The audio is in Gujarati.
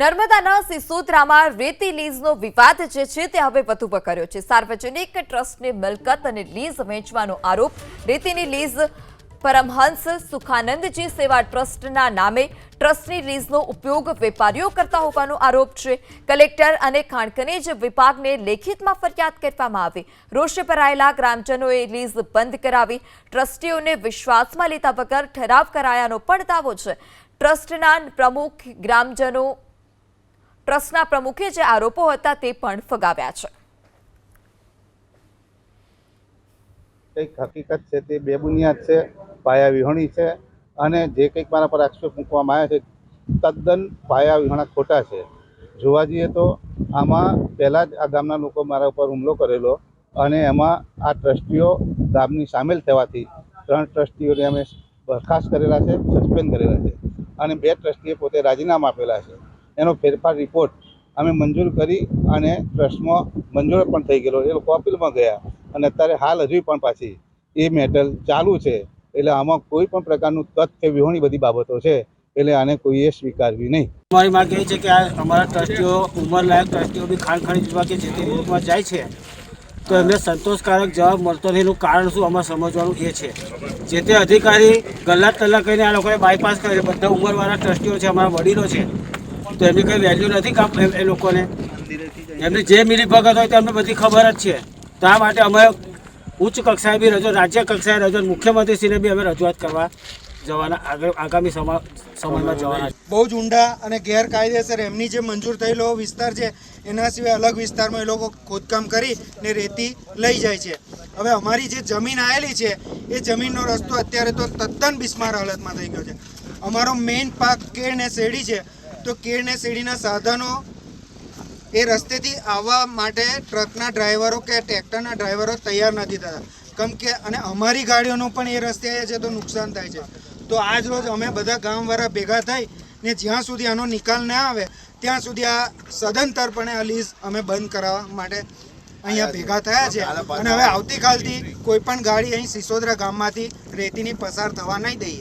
નર્મદાના સિસોદરામાં રેતી લીઝનો વિવાદ જે છે તે હવે વધુ વકર્યો છે. સાર્વજનિક ટ્રસ્ટની મિલકત અને લીઝ વહેંચવાનો આરોપ. રેતીની લીઝ પરમહંસ સુખાનંદજી સેવા ટ્રસ્ટના નામે ટ્રસ્ટની લીઝનો ઉપયોગ વેપારીઓ કરતા હોવાનો આરોપ છે. કલેક્ટર અને ખાણ ખનીજ વિભાગને લેખિતમાં ફરિયાદ કરવામાં આવી. રોષે ભરાયેલા ગ્રામજનોએ લીઝ બંધ કરાવી. ટ્રસ્ટીઓને વિશ્વાસમાં લેતા વગર ઠરાવ કરાયાનો પણ દાવો છે. ટ્રસ્ટના પ્રમુખ ગ્રામજનો ટ્રસ્ટના પ્રમુખે જે આરોપો હતા તે પણ ફગાવ્યા છે. કંઈક હકીકત છે તે બેબુનિયાદ છે, પાયા વિહોણી છે અને જે કંઈક મારા પર આક્ષેપ મૂકવામાં આવ્યા છે, તદ્દન પાયા વિહોણા ખોટા છે. જોવા જઈએ તો આમાં પહેલાં જ આ ગામના લોકો મારા ઉપર હુમલો કરેલો અને એમાં આ ટ્રસ્ટીઓ ગામની સામેલ થવાથી ત્રણ ટ્રસ્ટીઓને અમે બરખાસ્ત કરેલા છે, સસ્પેન્ડ કરેલા છે અને બે ટ્રસ્ટીએ પોતે રાજીનામા આપેલા છે. એનો ફેરફાર રિપોર્ટ અમે મંજૂર કરી અને ટ્રસ્ટમાં મંજૂર પણ થઈ ગયેલો. એ લોકો અપીલમાં ગયા અને અત્યારે હાલ હજી પણ પાછી એ મેટલ ચાલુ છે. એટલે આમાં કોઈ પણ પ્રકારનું તથ્ય વિહોણી બધી બાબતો છે. એટલે આને કોઈએ સ્વીકારવી નહીં. અમારી માંગ એ છે કે આ અમારા ટ્રસ્ટીઓ, ઉંમરલાયક ટ્રસ્ટીઓ બી ખાણ ખનીજ વિભાગ કે જે તે વિભાગમાં જાય છે, તો એમને સંતોષકારક જવાબ મળતો નહીં એનું કારણ શું અમારે સમજવાનું એ છે. જે તે અધિકારી ગલ્લા તલ્લા કરીને આ લોકોને બાયપાસ કરે બધા ઉંમરવાળા ટ્રસ્ટીઓ છે, અમારા વડીલો છે. તો એમની કંઈ વેલ્યુ નથી કામ એ- લોકોને. એમને જે મિલી ભગત હોય તો એમને બધી ખબર જ છે. તો આ માટે અમે ઉચ્ચ કક્ષાએ બી રજૂ રાજ્ય કક્ષાએ રજૂ મુખ્યમંત્રીશ્રીને બી અમે રજૂઆત કરવા જવાના આગામી સમય સમયમાં જવાના બહુ જ ઊંડા અને ગેરકાયદેસર એમની જે મંજૂર થયેલો વિસ્તાર છે, એના સિવાય અલગ વિસ્તારમાં એ લોકો ખોદકામ કરી ને રેતી લઈ જાય છે. હવે અમારી જે જમીન આવેલી છે, એ જમીનનો રસ્તો અત્યારે તો તદ્દન બિસ્માર હાલતમાં થઈ ગયો છે. અમારો મેઇન પાક કેળ ને શેરડી છે તો કેળ ને શેરડીના સાધનો એ રસ્તેથી આવવા માટે ટ્રકના ડ્રાઈવરો કે ટ્રેક્ટરના ડ્રાઈવરો તૈયાર નથી થતા. કેમ કે, અને અમારી ગાડીઓનું પણ એ રસ્તે છે તો નુકસાન થાય છે. તો આજ રોજ અમે બધા ગામવાળા ભેગા થઈ ને જ્યાં સુધી આનો નિકાલ ના આવે, ત્યાં સુધી આ સદંતરપણે આ લીઝ અમે બંધ કરાવવા માટે અહીંયા ભેગા થયા છે. અને હવે આવતીકાલથી કોઈ પણ ગાડી અહીં સિસોદરા ગામમાંથી રેતીની પસાર થવા નહીં દઈએ.